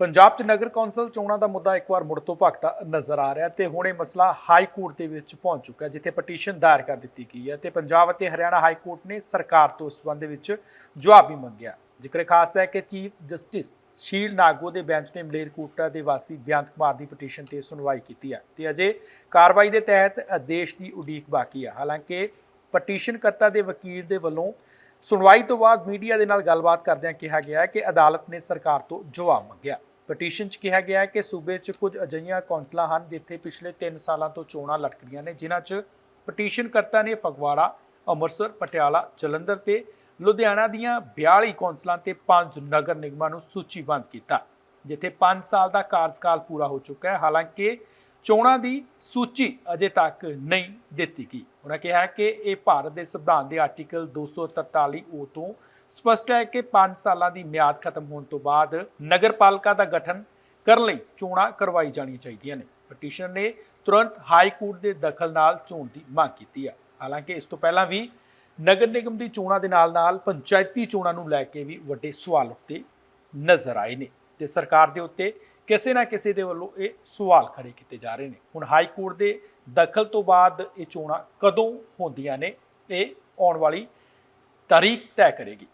ਪੰਜਾਬ 'ਚ ਨਗਰ ਕੌਂਸਲ ਚੋਣਾਂ ਦਾ ਮੁੱਦਾ ਇੱਕ ਵਾਰ ਮੁੜ ਤੋਂ ਭਖਦਾ ਨਜ਼ਰ ਆ ਰਿਹਾ ਤੇ ਹੁਣ ਇਹ ਮਸਲਾ ਹਾਈ ਕੋਰਟ ਦੇ ਵਿੱਚ ਪਹੁੰਚ ਚੁੱਕਾ ਜਿੱਥੇ ਪਟੀਸ਼ਨ ਦਾਇਰ ਕਰ ਦਿੱਤੀ ਗਈ ਹੈ ਤੇ ਪੰਜਾਬ ਅਤੇ ਹਰਿਆਣਾ ਹਾਈ ਕੋਰਟ ਨੇ ਸਰਕਾਰ ਤੋਂ ਇਸ ਸੰਬੰਧ ਵਿੱਚ ਜਵਾਬ ਵੀ ਮੰਗਿਆ ਜ਼ਿਕਰ ਖਾਸ ਹੈ ਕਿ ਚੀਫ ਜਸਟਿਸ ਸ਼ੀਲ ਨਾਗੋ ਦੇ ਬੈਂਚ ਨੇ ਮਲੇਰਕੋਟਾ ਦੇ ਵਾਸੀ ਬਿਆੰਤ ਕੁਮਾਰ ਦੀ ਪਟੀਸ਼ਨ ਤੇ ਸੁਣਵਾਈ ਕੀਤੀ ਹੈ ਤੇ ਅਜੇ ਕਾਰਵਾਈ ਦੇ ਤਹਿਤ ਆਦੇਸ਼ ਦੀ ਉਡੀਕ ਬਾਕੀ ਹੈ। ਹਾਲਾਂਕਿ ਪਟੀਸ਼ਨਕਰਤਾ ਦੇ ਵਕੀਲ ਦੇ ਵੱਲੋਂ ਸੁਣਵਾਈ ਤੋਂ ਬਾਅਦ ਮੀਡੀਆ ਦੇ ਨਾਲ ਗੱਲਬਾਤ ਕਰਦਿਆਂ ਕਿਹਾ ਗਿਆ ਹੈ ਕਿ ਅਦਾਲਤ ਨੇ ਸਰਕਾਰ ਤੋਂ ਜਵਾਬ ਮੰਗਿਆ। ਪਟੀਸ਼ਨ 'ਚ ਕਿਹਾ ਗਿਆ ਹੈ ਕਿ ਸੂਬੇ 'ਚ ਕੁਝ ਅਜਿਹੀਆਂ ਕੌਂਸਲਾਂ ਹਨ ਜਿੱਥੇ ਪਿਛਲੇ 3 ਸਾਲਾਂ ਤੋਂ ਚੋਣਾਂ ਲਟਕ ਰਹੀਆਂ ਨੇ, ਜਿਨ੍ਹਾਂ 'ਚ ਪਟੀਸ਼ਨਕਰਤਾ ਨੇ ਫਗਵਾੜਾ, ਅੰਮ੍ਰਿਤਸਰ, ਪਟਿਆਲਾ, ਜਲੰਧਰ ਤੇ ਲੁਧਿਆਣਾ ਦੀਆਂ 42 ਕੌਂਸਲਾਂ ਤੇ 5 ਨਗਰ ਨਿਗਮਾਂ ਨੂੰ ਸੂਚੀਬੱਧ ਕੀਤਾ, ਜਿੱਥੇ 5 ਸਾਲ ਦਾ ਕਾਰਜਕਾਲ ਪੂਰਾ ਹੋ ਚੁੱਕਾ ਹੈ। ਹਾਲਾਂਕਿ ਚੋਣਾਂ ਦੀ ਸੂਚੀ ਅਜੇ ਤੱਕ ਨਹੀਂ ਦਿੱਤੀ ਗਈ। ਉਹਨਾਂ ਕਿਹਾ ਕਿ ਇਹ ਭਾਰਤ ਦੇ ਸੰਵਿਧਾਨ ਦੇ ਆਰਟੀਕਲ 243 ਓ ਤੋਂ ਸਪਸ਼ਟ ਹੈ ਕਿ 5 ਸਾਲਾਂ ਦੀ ਮਿਆਦ ਖਤਮ ਹੋਣ ਤੋਂ ਬਾਅਦ ਨਗਰਪਾਲਿਕਾ ਦਾ ਗਠਨ ਕਰਨ ਲਈ ਚੋਣਾਂ ਕਰਵਾਈ ਜਾਣੀਆਂ ਚਾਹੀਦੀਆਂ ਨੇ। ਪਟੀਸ਼ਨ ਨੇ ਤੁਰੰਤ ਹਾਈ ਕੋਰਟ ਦੇ ਦਖਲ ਨਾਲ ਚੋਣ ਦੀ ਮੰਗ ਕੀਤੀ ਹੈ। ਹਾਲਾਂਕਿ ਇਸ ਤੋਂ ਪਹਿਲਾਂ ਵੀ ਨਗਰ ਨਿਗਮ ਦੀ ਚੋਣਾਂ ਦੇ ਨਾਲ-ਨਾਲ ਪੰਚਾਇਤੀ ਚੋਣਾਂ ਨੂੰ ਲੈ ਕੇ ਵੀ ਵੱਡੇ ਸਵਾਲ ਉੱਤੇ ਨਜ਼ਰ ਆਏ ਨੇ ਤੇ ਸਰਕਾਰ ਦੇ ਉੱਤੇ ਕਿਸੇ ਨਾ ਕਿਸੇ ਦੇ ਵੱਲੋਂ ਇਹ ਸਵਾਲ ਖੜੇ ਕੀਤੇ ਜਾ ਰਹੇ ਨੇ। ਹੁਣ ਹਾਈ ਕੋਰਟ ਦੇ ਦਖਲ ਤੋਂ ਬਾਅਦ ਇਹ ਚੋਣਾਂ ਕਦੋਂ ਹੁੰਦੀਆਂ ਨੇ, ਇਹ ਆਉਣ ਵਾਲੀ ਤਾਰੀਖ ਤੈਅ ਕਰੇਗੀ।